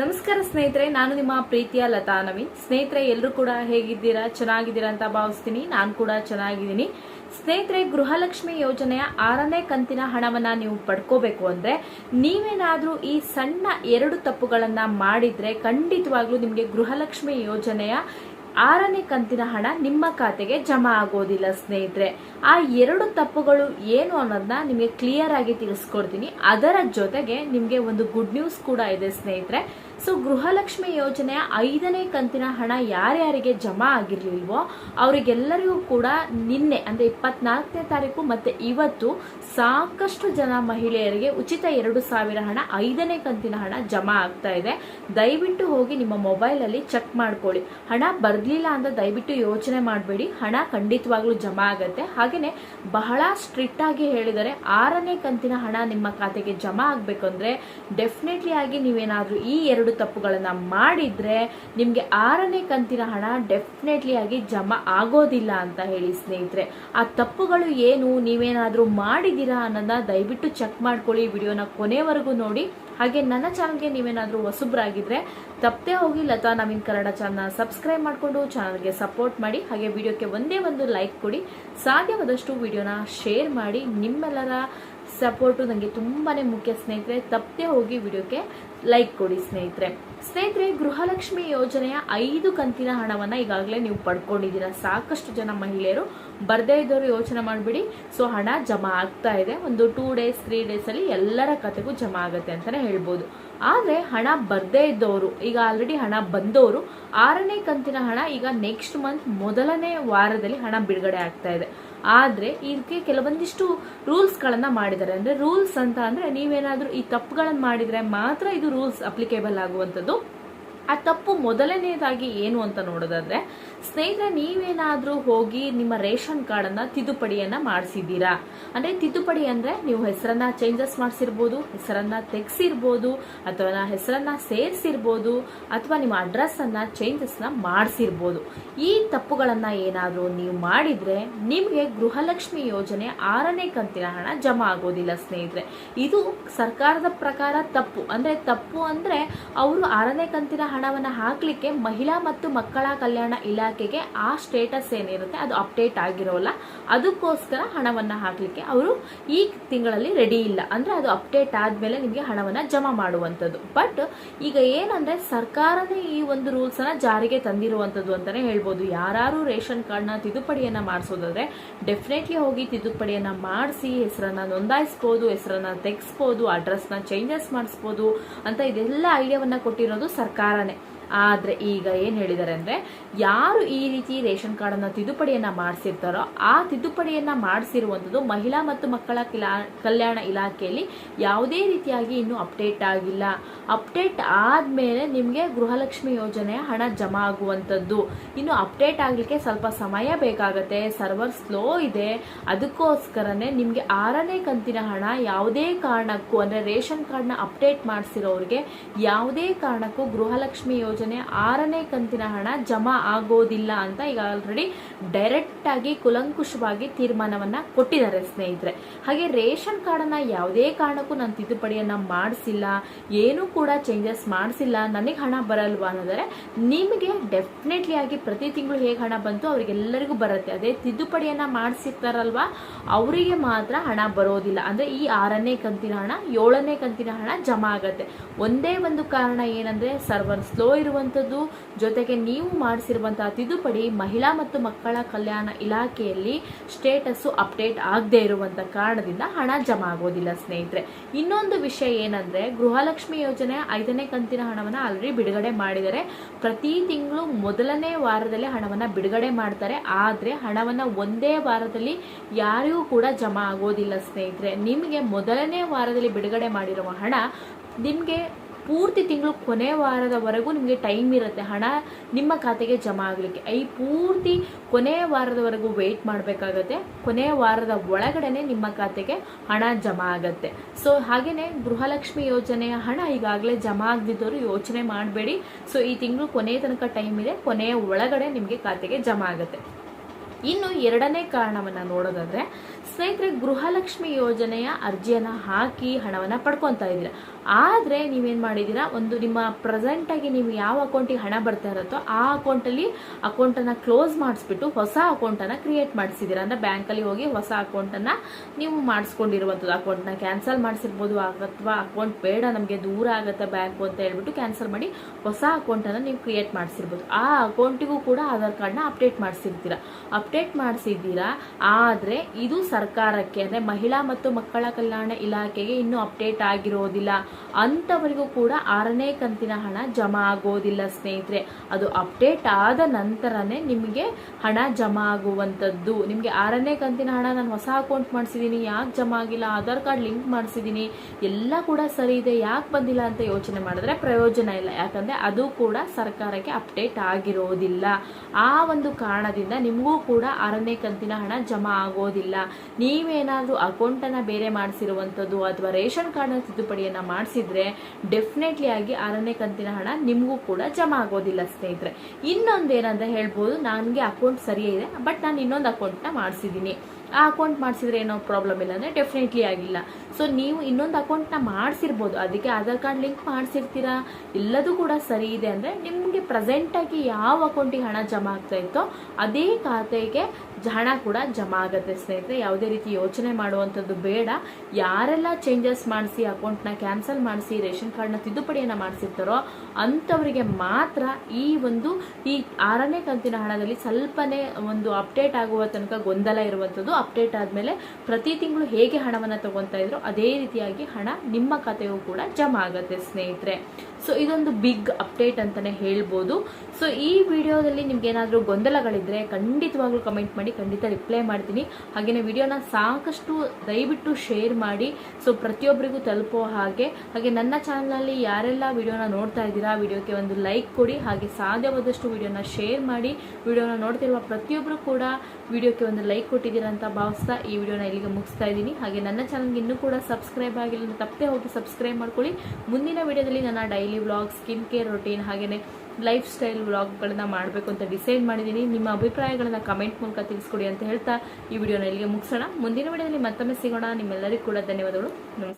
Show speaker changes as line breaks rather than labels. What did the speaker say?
ನಮಸ್ಕಾರ ಸ್ನೇಹಿತರೆ, ನಾನು ನಿಮ್ಮ ಪ್ರೀತಿಯ ಲತಾ ನವೀನ್. ಸ್ನೇಹಿತರೆ, ಎಲ್ಲರೂ ಕೂಡ ಹೇಗಿದ್ದೀರಾ? ಚೆನ್ನಾಗಿದ್ದೀರಾ ಅಂತ ಭಾವಿಸ್ತೀನಿ. ನಾನು ಕೂಡ ಚೆನ್ನಾಗಿದ್ದೀನಿ. ಸ್ನೇಹಿತರೆ, ಗೃಹಲಕ್ಷ್ಮಿ ಯೋಜನೆಯ ಆರನೇ ಕಂತಿನ ಹಣವನ್ನ ನೀವು ಪಡ್ಕೋಬೇಕು ಅಂದ್ರೆ, ನೀವೇನಾದ್ರೂ ಈ ಸಣ್ಣ ಎರಡು ತಪ್ಪುಗಳನ್ನ ಮಾಡಿದ್ರೆ ಖಂಡಿತವಾಗ್ಲೂ ನಿಮಗೆ ಗೃಹಲಕ್ಷ್ಮಿ ಯೋಜನೆಯ ಆರನೇ ಕಂತಿನ ಹಣ ನಿಮ್ಮ ಖಾತೆಗೆ ಜಮಾ ಆಗೋದಿಲ್ಲ, ಸ್ನೇಹಿತರೆ. ಆ ಎರಡು ತಪ್ಪುಗಳು ಏನು ಅನ್ನೋದನ್ನ ನಿಮಗೆ ಕ್ಲಿಯರ್ ಆಗಿ ತಿಳಿಸ್ಕೊಡ್ತೀನಿ. ಅದರ ಜೊತೆಗೆ ನಿಮಗೆ ಒಂದು ಗುಡ್ ನ್ಯೂಸ್ ಕೂಡ ಇದೆ, ಸ್ನೇಹಿತರೆ. ಸೊ ಗೃಹಲಕ್ಷ್ಮಿ ಯೋಜನೆಯ ಐದನೇ ಕಂತಿನ ಹಣ ಯಾರ್ಯಾರಿಗೆ ಜಮಾ ಆಗಿರ್ಲಿಲ್ವೋ, ಅವರಿಗೆಲ್ಲರಿಗೂ ಕೂಡ ನಿನ್ನೆ, ಅಂದ್ರೆ ಇಪ್ಪತ್ನಾಲ್ಕನೇ ತಾರೀಕು ಮತ್ತೆ ಇವತ್ತು ಸಾಕಷ್ಟು ಜನ ಮಹಿಳೆಯರಿಗೆ ಉಚಿತ ಎರಡು ಸಾವಿರ ಹಣ, ಐದನೇ ಕಂತಿನ ಹಣ ಜಮಾ ಆಗ್ತಾ ಇದೆ. ದಯವಿಟ್ಟು ಹೋಗಿ ನಿಮ್ಮ ಮೊಬೈಲಲ್ಲಿ ಚೆಕ್ ಮಾಡ್ಕೊಳ್ಳಿ. ಹಣ ಬರ್ಲಿಲ್ಲ ಅಂತ ದಯವಿಟ್ಟು ಯೋಚನೆ ಮಾಡಬೇಡಿ. ಹಣ ಖಂಡಿತವಾಗ್ಲೂ ಜಮಾ ಆಗುತ್ತೆ. ಹಾಗೆಯೇ ಬಹಳ ಸ್ಟ್ರಿಕ್ಟ್ ಆಗಿ ಹೇಳಿದರೆ ಆರನೇ ಕಂತಿನ ಹಣ ನಿಮ್ಮ ಖಾತೆಗೆ ಜಮಾ ಆಗಬೇಕು ಅಂದ್ರೆ ಡೆಫಿನೆಟ್ಲಿ ಆಗಿ ನೀವೇನಾದರೂ ಈ ಎರಡು ತಪ್ಪುಗಳನ್ನು ಮಾಡಿದ್ರೆ ನಿಮಗೆ ಆರನೇ ಕಂತಿನ ಹಣ ಡೆಫಿನೆಟ್ಲಿ ಆಗಿ ಜಮಾ ಆಗೋದಿಲ್ಲ ಅಂತ ಹೇಳಿ ಸ್ನೇಹಿತರೆ. ಆ ತಪ್ಪುಗಳು ಏನು? ನೀವೇನಾದರೂ ಮಾಡಿದ್ದೀರಾ ಅನ್ನೋದನ್ನ ದಯವಿಟ್ಟು ಚೆಕ್ ಮಾಡ್ಕೊಳ್ಳಿ. ವಿಡಿಯೋನ ಕೊನೆವರೆಗೂ ನೋಡಿ. ಹಾಗೆ ನನ್ನ ಚಾನಲ್ಗೆ ನೀವೇನಾದರೂ ಹೊಸಬ್ರಾಗಿದ್ರೆ ತಪ್ಪದೆ ಹೋಗಿ ಲತಾ ನವೀನ್ ಕನ್ನಡ ಚಾನಲ್ ಸಬ್ಸ್ಕ್ರೈಬ್ ಮಾಡಿಕೊಂಡು ಚಾನಲ್ಗೆ ಸಪೋರ್ಟ್ ಮಾಡಿ, ಹಾಗೆ ವಿಡಿಯೋಕ್ಕೆ ಒಂದೇ ಒಂದು ಲೈಕ್ ಕೊಡಿ. ಸಾಧ್ಯವಾದಷ್ಟು ವಿಡಿಯೋನ ಶೇರ್ ಮಾಡಿ, ನಿಮ್ಮೆಲ್ಲರ ಸಪೋರ್ಟು ನನಗೆ ತುಂಬಾ ಮುಖ್ಯ ಸ್ನೇಹಿತರೆ. ತಪ್ಪದೆ ಹೋಗಿ ವಿಡಿಯೋಕ್ಕೆ ಲೈಕ್ ಕೊಡಿ ಸ್ನೇಹಿತರೆ. ಸ್ನೇಹಿತರೆ, ಗೃಹಲಕ್ಷ್ಮಿ ಯೋಜನೆಯ ಐದು ಕಂತಿನ ಹಣವನ್ನು ಈಗಾಗಲೇ ನೀವು ಪಡ್ಕೊಂಡಿದ್ದೀರಾ. ಸಾಕಷ್ಟು ಜನ ಮಹಿಳೆಯರು ಬರ್ದೇ ಇದ್ದವರು ಯೋಚನೆ ಮಾಡಿಬಿಡಿ. ಸೊ ಹಣ ಜಮಾ ಆಗ್ತಾ ಇದೆ. ಒಂದು ಟೂ ಡೇಸ್ ತ್ರೀ ಡೇಸಲ್ಲಿ ಎಲ್ಲರ ಕತೆಗೂ ಜಮಾ ಆಗುತ್ತೆ ಅಂತಲೇ ಹೇಳ್ಬೋದು. ಆದರೆ, ಹಣ ಬರದೇ ಇದ್ದವರು, ಈಗ ಆಲ್ರೆಡಿ ಹಣ ಬಂದವರು, ಆರನೇ ಕಂತಿನ ಹಣ ಈಗ ನೆಕ್ಸ್ಟ್ ಮಂತ್ ಮೊದಲನೇ ವಾರದಲ್ಲಿ ಹಣ ಬಿಡುಗಡೆ ಆಗ್ತಾ ಇದೆ. ಆದರೆ ಇದಕ್ಕೆ ಕೆಲವೊಂದಿಷ್ಟು ರೂಲ್ಸ್ಗಳನ್ನು ಮಾಡಿದ್ದಾರೆ. ಅಂದರೆ ರೂಲ್ಸ್ ಅಂತ ಅಂದರೆ ನೀವೇನಾದರೂ ಈ ತಪ್ಪುಗಳನ್ನು ಮಾಡಿದರೆ ಮಾತ್ರ ಇದು ರೂಲ್ಸ್ ಅಪ್ಲಿಕೇಬಲ್ ಆಗುವಂಥದ್ದು. ಆ ತಪ್ಪು ಮೊದಲನೇದಾಗಿ ಏನು ಅಂತ ನೋಡೋದಾದ್ರೆ, ಸ್ನೇಹಿತರೆ, ನೀವೇನಾದರೂ ಹೋಗಿ ನಿಮ್ಮ ರೇಷನ್ ಕಾರ್ಡನ್ನು ತಿದ್ದುಪಡಿಯನ್ನು ಮಾಡಿಸಿದ್ದೀರಾ? ಅಂದರೆ ತಿದ್ದುಪಡಿ ಅಂದರೆ ನೀವು ಹೆಸರನ್ನ ಚೇಂಜಸ್ ಮಾಡಿಸಿರ್ಬೋದು, ಹೆಸರನ್ನ ತೆಗೆಸಿರ್ಬೋದು, ಅಥವಾ ಹೆಸರನ್ನ ಸೇರಿಸಿರ್ಬೋದು, ಅಥವಾ ನಿಮ್ಮ ಅಡ್ರೆಸ್ಸನ್ನು ಚೇಂಜಸ್ನ ಚೇಂಜಸ್ ಮಾಡಿಸಿರ್ಬೋದು. ಈ ತಪ್ಪುಗಳನ್ನು ಏನಾದರೂ ನೀವು ಮಾಡಿದರೆ ನಿಮಗೆ ಗೃಹಲಕ್ಷ್ಮಿ ಯೋಜನೆ ಆರನೇ ಕಂತಿನ ಹಣ ಜಮಾ ಆಗೋದಿಲ್ಲ ಸ್ನೇಹಿತರೆ. ಇದು ಸರ್ಕಾರದ ಪ್ರಕಾರ ತಪ್ಪು. ಅಂದರೆ ತಪ್ಪು ಅಂದರೆ ಅವರು ಆರನೇ ಕಂತಿನ ಹಣವನ್ನ ಹಾಕಲಿಕ್ಕೆ ಮಹಿಳಾ ಮತ್ತು ಮಕ್ಕಳ ಕಲ್ಯಾಣ ಇಲಾಖೆಗೆ ಆ ಸ್ಟೇಟಸ್ ಏನಿರುತ್ತೆ ಅದು ಅಪ್ಡೇಟ್ ಆಗಿರೋಲ್ಲ. ಅದಕ್ಕೋಸ್ಕರ ಹಣವನ್ನ ಹಾಕಲಿಕ್ಕೆ ಅವರು ಈ ತಿಂಗಳಲ್ಲಿ ರೆಡಿ ಇಲ್ಲ. ಅಂದ್ರೆ ಅದು ಅಪ್ಡೇಟ್ ಆದ್ಮೇಲೆ ನಿಮಗೆ ಹಣವನ್ನ ಜಮಾ ಮಾಡುವಂಥದ್ದು. ಬಟ್ ಈಗ ಏನಂದ್ರೆ ಸರ್ಕಾರನೇ ಈ ಒಂದು ರೂಲ್ಸ್ ಅನ್ನ ಜಾರಿಗೆ ತಂದಿರುವಂತದ್ದು ಅಂತಾನೆ ಹೇಳ್ಬೋದು. ಯಾರು ರೇಷನ್ ಕಾರ್ಡ್ನ ತಿದ್ದುಪಡಿಯನ್ನ ಮಾಡಿಸೋದಾದ್ರೆ ಡೆಫಿನೆಟ್ಲಿ ಹೋಗಿ ತಿದ್ದುಪಡಿಯನ್ನ ಮಾಡಿಸಿ ಹೆಸರನ್ನ ನೋಂದಾಯಿಸ್ಬೋದು, ಹೆಸರನ್ನ ತೆಗೆಸ್ಬೋದು ಅಡ್ರೆಸ್ನ ಚೇಂಜಸ್ ಮಾಡಿಸ್ಬೋದು ಅಂತ ಇದೆಲ್ಲ ಐಡಿಯಾವನ್ನ ಕೊಟ್ಟಿರೋದು ಸರ್ಕಾರನೇ ಆದ್ರೆ ಈಗ ಏನು ಹೇಳಿದ್ದಾರೆ ಅಂದರೆ ಯಾರು ಈ ರೀತಿ ರೇಷನ್ ಕಾರ್ಡನ್ನು ತಿದ್ದುಪಡಿಯನ್ನು ಮಾಡಿಸಿರ್ತಾರೋ ಆ ತಿದ್ದುಪಡಿಯನ್ನು ಮಾಡಿಸಿರುವಂಥದ್ದು ಮಹಿಳಾ ಮತ್ತು ಮಕ್ಕಳ ಕಿಲಾ- ಕಲ್ಯಾಣ ಇಲಾಖೆಯಲ್ಲಿ ಯಾವುದೇ ರೀತಿಯಾಗಿ ಇನ್ನೂ ಅಪ್ಡೇಟ್ ಆಗಿಲ್ಲ. ಅಪ್ಡೇಟ್ ಆದಮೇಲೆ ನಿಮಗೆ ಗೃಹಲಕ್ಷ್ಮಿ ಯೋಜನೆಯ ಹಣ ಜಮಾ ಆಗುವಂಥದ್ದು. ಇನ್ನು ಅಪ್ಡೇಟ್ ಆಗಲಿಕ್ಕೆ ಸ್ವಲ್ಪ ಸಮಯ ಬೇಕಾಗತ್ತೆ. ಸರ್ವರ್ ಸ್ಲೋ ಇದೆ. ಅದಕ್ಕೋಸ್ಕರನೇ ನಿಮಗೆ ಆರನೇ ಕಂತಿನ ಹಣ ಯಾವುದೇ ಕಾರಣಕ್ಕೂ, ಅಂದರೆ ರೇಷನ್ ಕಾರ್ಡ್ನ ಅಪ್ಡೇಟ್ ಮಾಡಿಸಿರೋರಿಗೆ ಯಾವುದೇ ಕಾರಣಕ್ಕೂ ಗೃಹಲಕ್ಷ್ಮಿ ಯೋಜನೆ ಆರನೇ ಕಂತಿನ ಹಣ ಜಮಾ ಆಗೋದಿಲ್ಲ ಅಂತ ಈಗ ಆಲ್ರೆಡಿ ಡೈರೆಕ್ಟ್ ಆಗಿ ಕುಲಂಕುಷವಾಗಿ ತೀರ್ಮಾನವನ್ನ ಕೊಟ್ಟಿದ್ದಾರೆ ಸ್ನೇಹಿತರೆ. ಹಾಗೆ ರೇಷನ್ ಕಾರ್ಡ್ ಅನ್ನ ಯಾವುದೇ ಕಾರಣಕ್ಕೂ ನಾನು ತಿದ್ದುಪಡಿಯನ್ನ ಮಾಡಿಸಿಲ್ಲ, ಏನೂ ಕೂಡ ಚೇಂಜಸ್ ಮಾಡಿಸಿಲ್ಲ, ನನಗೆ ಹಣ ಬರಲ್ವಾ ಅನ್ನೋದರೆ ನಿಮಗೆ ಡೆಫಿನೆಟ್ಲಿ ಆಗಿ ಪ್ರತಿ ತಿಂಗಳು ಹೇಗೆ ಹಣ ಬಂತು ಅವ್ರಿಗೆಲ್ಲರಿಗೂ ಬರುತ್ತೆ. ಅದೇ ತಿದ್ದುಪಡಿಯನ್ನ ಮಾಡಿಸಿರ್ತಾರಲ್ವಾ, ಅವರಿಗೆ ಮಾತ್ರ ಹಣ ಬರೋದಿಲ್ಲ. ಅಂದ್ರೆ ಈ ಆರನೇ ಕಂತಿನ ಹಣ, ಏಳನೇ ಕಂತಿನ ಹಣ ಜಮಾ ಆಗತ್ತೆ. ಒಂದೇ ಒಂದು ಕಾರಣ ಏನಂದ್ರೆ ಸರ್ವರ್ ಸ್ಲೋ ಇರುವಂತದ್ದು ಜೊತೆಗೆ ನೀವು ಮಾಡಿಸಿರುವಂಥ ತಿದ್ದುಪಡಿ ಮಹಿಳಾ ಮತ್ತು ಮಕ್ಕಳ ಕಲ್ಯಾಣ ಇಲಾಖೆಯಲ್ಲಿ ಸ್ಟೇಟಸ್ಸು ಅಪ್ಡೇಟ್ ಆಗದೇ ಇರುವಂಥ ಕಾರಣದಿಂದ ಹಣ ಜಮಾ ಆಗೋದಿಲ್ಲ ಸ್ನೇಹಿತರೆ. ಇನ್ನೊಂದು ವಿಷಯ ಏನಂದರೆ, ಗೃಹಲಕ್ಷ್ಮಿ ಯೋಜನೆ ಐದನೇ ಕಂತಿನ ಹಣವನ್ನು ಆಲ್ರೆಡಿ ಬಿಡುಗಡೆ ಮಾಡಿದರೆ ಪ್ರತಿ ತಿಂಗಳು ಮೊದಲನೇ ವಾರದಲ್ಲಿ ಹಣವನ್ನು ಬಿಡುಗಡೆ ಮಾಡ್ತಾರೆ. ಆದರೆ ಹಣವನ್ನು ಒಂದೇ ವಾರದಲ್ಲಿ ಯಾರಿಗೂ ಕೂಡ ಜಮಾ ಆಗೋದಿಲ್ಲ ಸ್ನೇಹಿತರೆ. ನಿಮಗೆ ಮೊದಲನೇ ವಾರದಲ್ಲಿ ಬಿಡುಗಡೆ ಮಾಡಿರುವ ಹಣ ನಿಮಗೆ ಪೂರ್ತಿ ತಿಂಗಳು ಕೊನೆ ವಾರದವರೆಗೂ ನಿಮಗೆ ಟೈಮ್ ಇರುತ್ತೆ. ಹಣ ನಿಮ್ಮ ಖಾತೆಗೆ ಜಮಾ ಆಗಲಿಕ್ಕೆ. ಈ ಪೂರ್ತಿ ಕೊನೆ ವಾರದವರೆಗೂ ವೆಯ್ಟ್ ಮಾಡಬೇಕಾಗತ್ತೆ. ಕೊನೆ ವಾರದ ಒಳಗಡೆನೆ ನಿಮ್ಮ ಖಾತೆಗೆ ಹಣ ಜಮಾ ಆಗತ್ತೆ. ಸೊ ಹಾಗೇನೆ ಗೃಹಲಕ್ಷ್ಮಿ ಯೋಜನೆಯ ಹಣ ಈಗಾಗಲೇ ಜಮಾ ಆಗದಿದ್ದವರು ಯೋಚನೆ ಮಾಡಬೇಡಿ. ಸೊ ಈ ತಿಂಗಳು ಕೊನೆಯ ತನಕ ಟೈಮ್ ಇದೆ. ಕೊನೆಯ ಒಳಗಡೆ ನಿಮಗೆ ಖಾತೆಗೆ ಜಮಾ ಆಗುತ್ತೆ. ಇನ್ನು ಎರಡನೇ ಕಾರಣವನ್ನ ನೋಡೋದಾದ್ರೆ, ಸ್ನೇಹಿತರೆ, ಗೃಹಲಕ್ಷ್ಮಿ ಯೋಜನೆಯ ಅರ್ಜಿಯನ್ನ ಹಾಕಿ ಹಣವನ್ನ ಪಡ್ಕೊತಾ ಇದ್ದೀರಾ? ಆದ್ರೆ ನೀವೇನ್ ಮಾಡಿದೀರಾ ಒಂದು ನಿಮ್ಮ ಪ್ರೆಸೆಂಟ್ ಆಗಿ ನೀವು ಯಾವ ಅಕೌಂಟಿಗೆ ಹಣ ಬರ್ತಾ ಇರುತ್ತೋ ಆ ಅಕೌಂಟಲ್ಲಿ ಅಕೌಂಟನ್ನು ಕ್ಲೋಸ್ ಮಾಡಿಸ್ಬಿಟ್ಟು ಹೊಸ ಅಕೌಂಟನ್ನು ಕ್ರಿಯೇಟ್ ಮಾಡಿಸಿದ್ದೀರಾ? ಅಂದರೆ ಬ್ಯಾಂಕಲ್ಲಿ ಹೋಗಿ ಹೊಸ ಅಕೌಂಟನ್ನು ನೀವು ಮಾಡಿಸ್ಕೊಂಡಿರುವಂಥದ್ದು. ನ ಕ್ಯಾನ್ಸಲ್ ಮಾಡಿಸಿರ್ಬೋದು ಅಥವಾ ಅಕೌಂಟ್ ಬೇಡ, ನಮಗೆ ದೂರ ಆಗುತ್ತೆ ಬ್ಯಾಂಕ್ ಅಂತ ಹೇಳ್ಬಿಟ್ಟು ಕ್ಯಾನ್ಸಲ್ ಮಾಡಿ ಹೊಸ ಅಕೌಂಟನ್ನು ನೀವು ಕ್ರಿಯೇಟ್ ಮಾಡಿಸಿರ್ಬೋದು. ಆ ಅಕೌಂಟಿಗೂ ಕೂಡ ಆಧಾರ್ ಕಾರ್ಡ್ನ ಅಪ್ಡೇಟ್ ಮಾಡಿಸಿರ್ತೀರಾ? ಅಪ್ಡೇಟ್ ಮಾಡಿಸಿದ್ದೀರಾ? ಆದರೆ ಇದು ಸರ್ಕಾರಕ್ಕೆ, ಅಂದರೆ ಮಹಿಳಾ ಮತ್ತು ಮಕ್ಕಳ ಕಲ್ಯಾಣ ಇಲಾಖೆಗೆ ಇನ್ನೂ ಅಪ್ಡೇಟ್ ಆಗಿರೋದಿಲ್ಲ. ಅಂಥವರಿಗೂ ಕೂಡ ಆರನೇ ಕಂತಿನ ಹಣ ಜಮಾ ಆಗೋದಿಲ್ಲ ಸ್ನೇಹಿತರೆ. ಅದು ಅಪ್ಡೇಟ್ ಆದ ನಂತರನೇ ನಿಮಗೆ ಹಣ ಜಮಾ ಆಗುವಂಥದ್ದು. ನಿಮಗೆ ಆರನೇ ಕಂತಿನ ಹಣ ನಾನು ಹೊಸ ಅಕೌಂಟ್ ಮಾಡಿಸಿದ್ದೀನಿ ಯಾಕೆ ಜಮಾ ಆಗಿಲ್ಲ? ಆಧಾರ್ ಕಾರ್ಡ್ ಲಿಂಕ್ ಮಾಡಿಸಿದ್ದೀನಿ ಎಲ್ಲ ಕೂಡ ಸರಿ ಇದೆ, ಯಾಕೆ ಬಂದಿಲ್ಲ ಅಂತ ಯೋಚನೆ ಮಾಡಿದ್ರೆ ಪ್ರಯೋಜನ ಇಲ್ಲ. ಯಾಕಂದರೆ ಅದು ಕೂಡ ಸರ್ಕಾರಕ್ಕೆ ಅಪ್ಡೇಟ್ ಆಗಿರೋದಿಲ್ಲ. ಆ ಒಂದು ಕಾರಣದಿಂದ ನಿಮಗೂ ಕೂಡ ಆರನೇ ಕಂತಿನ ಹಣ ಜಮಾ ಆಗೋದಿಲ್ಲ. ನೀವೇನಾದರೂ ಅಕೌಂಟನ್ನು ಬೇರೆ ಮಾಡಿಸಿರುವಂಥದ್ದು ಅಥವಾ ರೇಷನ್ ಕಾರ್ಡ್ನ ತಿದ್ದುಪಡಿಯನ್ನು ಮಾಡಿಸಿದ್ರೆ ಡೆಫಿನೆಟ್ಲಿ ಆಗಿ ಆರನೇ ಕಂತಿನ ಹಣ ನಿಮಗೂ ಕೂಡ ಜಮಾ ಆಗೋದಿಲ್ಲ ಸ್ನೇಹಿತರೆ. ಇನ್ನೊಂದೇನಂತ ಹೇಳ್ಬೋದು, ನನಗೆ ಅಕೌಂಟ್ ಸರಿಯೇ ಇದೆ ಬಟ್ ನಾನು ಇನ್ನೊಂದು ಅಕೌಂಟ್ನ ಮಾಡಿಸಿದ್ದೀನಿ. ಆ ಅಕೌಂಟ್ ಮಾಡಿಸಿದ್ರೆ ಏನೋ ಪ್ರಾಬ್ಲಮ್ ಇಲ್ಲ ಅಂದರೆ ಡೆಫಿನೆಟ್ಲಿ ಆಗಿಲ್ಲ. ಸೊ ನೀವು ಇನ್ನೊಂದು ಅಕೌಂಟ್ನ ಮಾಡಿಸಿರ್ಬೋದು. ಅದಕ್ಕೆ ಆಧಾರ್ ಕಾರ್ಡ್ ಲಿಂಕ್ ಮಾಡಿಸಿರ್ತೀರಾ? ಎಲ್ಲದೂ ಕೂಡ ಸರಿ ಇದೆ ಅಂದರೆ ನಿಮಗೆ ಪ್ರೆಸೆಂಟಾಗಿ ಯಾವ ಅಕೌಂಟಿಗೆ ಹಣ ಜಮಾ ಆಗ್ತಾ ಇತ್ತೋ ಅದೇ ಖಾತೆಗೆ ಹಣ ಕೂಡ ಜಮಾ ಆಗುತ್ತೆ ಸ್ನೇಹಿತರೆ. ಯಾವುದೇ ರೀತಿ ಯೋಚನೆ ಮಾಡುವಂಥದ್ದು ಬೇಡ. ಯಾರೆಲ್ಲ ಚೇಂಜಸ್ ಮಾಡಿಸಿ ಅಕೌಂಟ್ನ ಕ್ಯಾನ್ಸಲ್ ಮಾಡಿಸಿ, ರೇಷನ್ ಕಾರ್ಡ್ನ ತಿದ್ದುಪಡಿಯನ್ನು ಮಾಡಿಸಿರ್ತಾರೋ ಅಂಥವರಿಗೆ ಮಾತ್ರ ಈ ಒಂದು ಈ ಆರನೇ ಕಂತಿನ ಹಣದಲ್ಲಿ ಸ್ವಲ್ಪನೇ ಒಂದು ಅಪ್ಡೇಟ್ ಆಗುವ ತನಕ ಗೊಂದಲ ಇರುವಂಥದ್ದು ಅಪ್ಡೇಟ್ ಆದಮೇಲೆ ಪ್ರತಿ ತಿಂಗಳು ಹೇಗೆ ಹಣವನ್ನು ತಗೊತಾ ಇದ್ರು ಅದೇ ರೀತಿಯಾಗಿ ಹಣ ನಿಮ್ಮ ಖಾತೆಗೂ ಕೂಡ ಜಮಾ ಆಗುತ್ತೆ, ಸ್ನೇಹಿತರೆ. ಸೊ ಇದೊಂದು ಬಿಗ್ ಅಪ್ಡೇಟ್ ಅಂತಲೇ ಹೇಳ್ಬೋದು. ಸೊ ಈ ವಿಡಿಯೋದಲ್ಲಿ ನಿಮ್ಗೆ ಏನಾದರೂ ಗೊಂದಲಗಳಿದ್ರೆ ಖಂಡಿತವಾಗ್ಲೂ ಕಮೆಂಟ್ ಮಾಡಿ, ಖಂಡಿತ ರಿಪ್ಲೈ ಮಾಡ್ತೀನಿ. ಹಾಗೆಯೇ ವಿಡಿಯೋನ ಸಾಕಷ್ಟು ದಯವಿಟ್ಟು ಶೇರ್ ಮಾಡಿ. ಸೊ ಪ್ರತಿಯೊಬ್ಬರಿಗೂ ತಲುಪೋ ಹಾಗೆ. ಹಾಗೆ ನನ್ನ ಚಾನಲ್ನಲ್ಲಿ ಯಾರೆಲ್ಲ ವಿಡಿಯೋನ ನೋಡ್ತಾ ಇದ್ದೀರಾ, ವಿಡಿಯೋಕ್ಕೆ ಒಂದು ಲೈಕ್ ಕೊಡಿ. ಹಾಗೆ ಸಾಧ್ಯವಾದಷ್ಟು ವಿಡಿಯೋನ ಶೇರ್ ಮಾಡಿ. ವಿಡಿಯೋನ ನೋಡ್ತಿರುವ ಪ್ರತಿಯೊಬ್ಬರು ಕೂಡ ವಿಡಿಯೋಕ್ಕೆ ಒಂದು ಲೈಕ್ ಕೊಟ್ಟಿದ್ದೀರಾ ಅಂತ ಭಾವಿಸ್ತಾ ಈ ವಿಡಿಯೋನ ಇಲ್ಲಿಗೆ ಮುಗಿಸ್ತಾ ಇದ್ದೀನಿ. ಹಾಗೆ ನನ್ನ ಚಾನಲ್ಗೆ ಇನ್ನೂ ಕೂಡ ಸಬ್ಸ್ಕ್ರೈಬ್ ಆಗಿಲ್ಲ ತಪ್ಪೇ ಹೋಗಿ ಸಬ್ಸ್ಕ್ರೈಬ್ ಮಾಡ್ಕೊಳ್ಳಿ. ಮುಂದಿನ ವಿಡಿಯೋದಲ್ಲಿ ನನ್ನ daily vlog skin care routine ಹಾಗೆಯೇ ಲೈಫ್ ಸ್ಟೈಲ್ ವ್ಲಾಗ್ಗಳನ್ನ ಮಾಡಬೇಕು ಅಂತ ಡಿಸೈಡ್ ಮಾಡಿದ್ದೀನಿ. ನಿಮ್ಮ ಅಭಿಪ್ರಾಯಗಳನ್ನ ಕಮೆಂಟ್ ಮೂಲಕ ತಿಳಿಸ್ಕೊಡಿ ಅಂತ ಹೇಳ್ತಾ ಈ ವಿಡಿಯೋನ ಇಲ್ಲಿಗೆ ಮುಗಿಸೋಣ. ಮುಂದಿನ ವಿಡಿಯೋದಲ್ಲಿ ಮತ್ತೊಮ್ಮೆ ಸಿಗೋಣ. ನಿಮ್ಮೆಲ್ಲರಿಗೂ ಕೂಡ ಧನ್ಯವಾದಗಳು. ನಮಸ್ಕಾರ